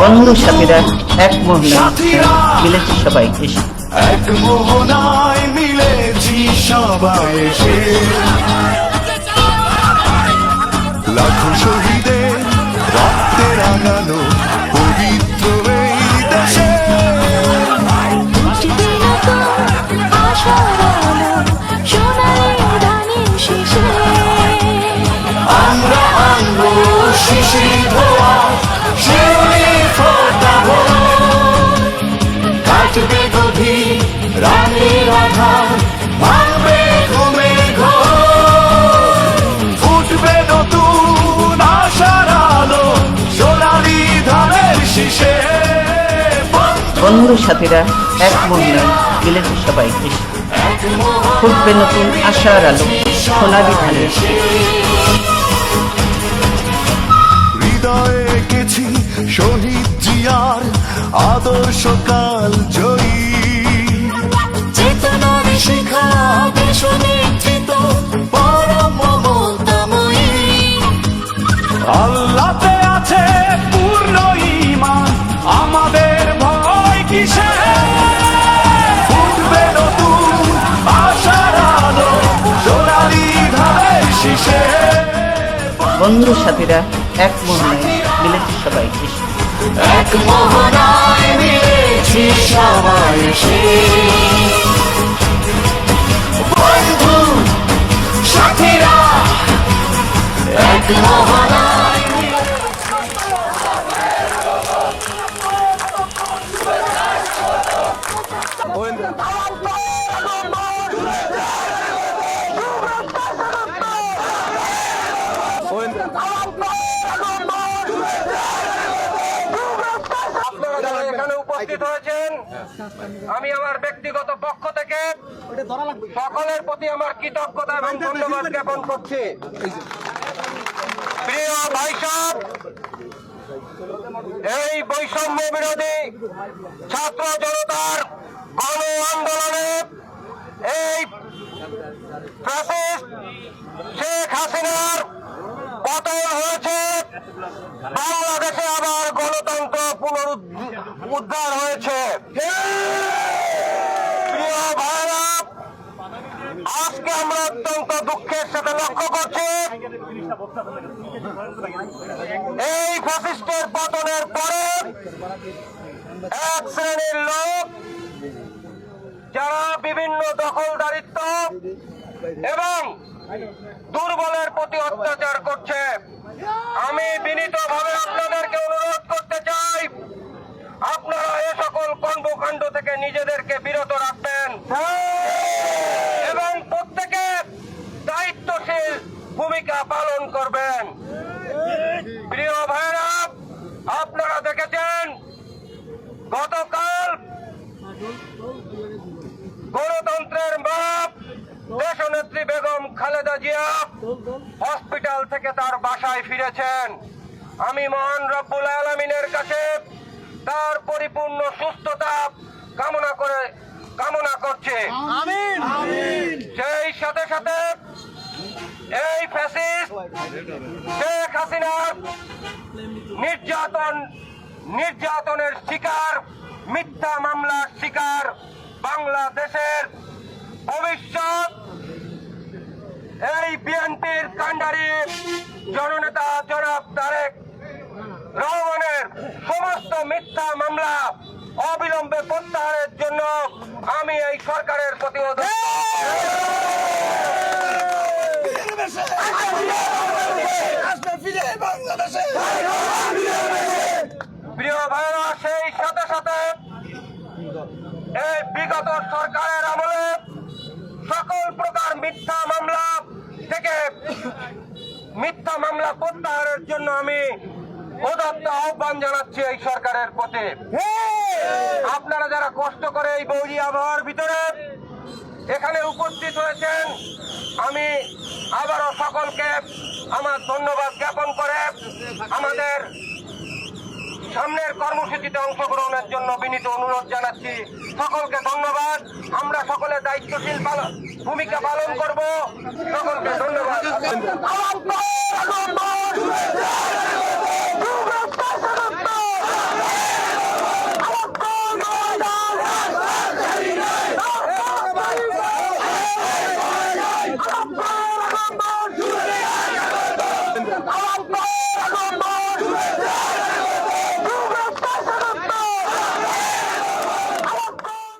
বন্ধু সাথীরা এক মোহনায় মিলেছে সবাই এসে। এক মোহনায় মিলেছি সবাই এসে। লাখো শহীদের রক্তে রাঙানো পবিত্র এই দেশে। আমরা আনব শিশির। বন্ধু সাথীরা এক মোহনায় মিলেছে সবাইকে ফুটবে নতুন আশার আলো সোনালি ধানের হৃদয়ে এঁকেছি শহীদ জিয়ার আদর্শ কাল জয়ী। বন্ধু সাথীরা এক মোহনায় মিলেছে সবাই। এক মোহনায় মিলেছি সবাই বন্ধু সাথীরা এক মোহনায় যারা এখানে উপস্থিত হয়েছেন আমি আমার ব্যক্তিগত পক্ষ থেকে সকলের প্রতি আমার কৃতজ্ঞতা এবং ধন্যবাদ জ্ঞাপন করছি। প্রিয় ভাই এই বৈষম্য বিরোধী ছাত্র জনতার গণ আন্দোলনে এই শেখ হাসিনার পতন হয়েছে। বাংলাদেশে আবার গণতন্ত্র পুনরুদ্ধার হয়েছে প্রিয় ভাইরা আজকে আমরা অত্যন্ত দুঃখের সাথে লক্ষ্য করছি। এই ফ্যাসিস্টের পতনের পরে এক শ্রেণির লোক, যারা বিভিন্ন দখলদারিত্ব এবং দুর্বলের প্রতি অত্যাচার করছে, আমি বিনীতভাবে আপনাদেরকে অনুরোধ করতে চাই, আপনারা এ সকল কর্মকাণ্ড থেকে নিজেদেরকে বিরত রাখবেন এবং প্রত্যেকে দায়িত্বশীল ভূমিকা পালন করবেন প্রিয় ভাইরা আপনারা দেখেছেন গতকাল গণতন্ত্রের বাপ দেশনেত্রী বেগম খালেদা জিয়া হসপিটাল থেকে তার বাসায় ফিরেছেন। আমি মহান রব্বুল আলমিনের কাছে তার পরিপূর্ণ সুস্থতা কামনা করে কামনা করছে। সেই সাথে সাথে এই ফ্যাসিস্ট শেখ হাসিনার নির্যাতন নির্যাতনের শিকার মিথ্যা মামলার শিকার বাংলাদেশের ভবিষ্যৎ এই বিএনপির কাণ্ডারি জননেতা জনাব তারেক রহমানের সমস্ত মিথ্যা মামলা অবিলম্বে প্রত্যাহারের জন্য আমি এই সরকারের প্রতি অনুরোধ প্রিয় ভাইরা, সেই সাথে সাথে এই বিগত সরকারের আমলে সকল প্রকার মিথ্যা মামলা থেকে মিথ্যা মামলা প্রত্যাহারের জন্য আমি অদত্ত আহ্বান জানাচ্ছি এই সরকারের প্রতি। আপনারা যারা কষ্ট করে এই বৌরি আবহাওয়ার ভিতরে এখানে উপস্থিত হয়েছেন, আমি আবারও সকলকে আমার ধন্যবাদ জ্ঞাপন করে আমাদের সামনের কর্মসূচিতে অংশগ্রহণের জন্য বিনীত অনুরোধ জানাচ্ছি। সকলকে ধন্যবাদ। আমরা সকলে দায়িত্বশীল ভূমিকা পালন করব। সকলকে ধন্যবাদ।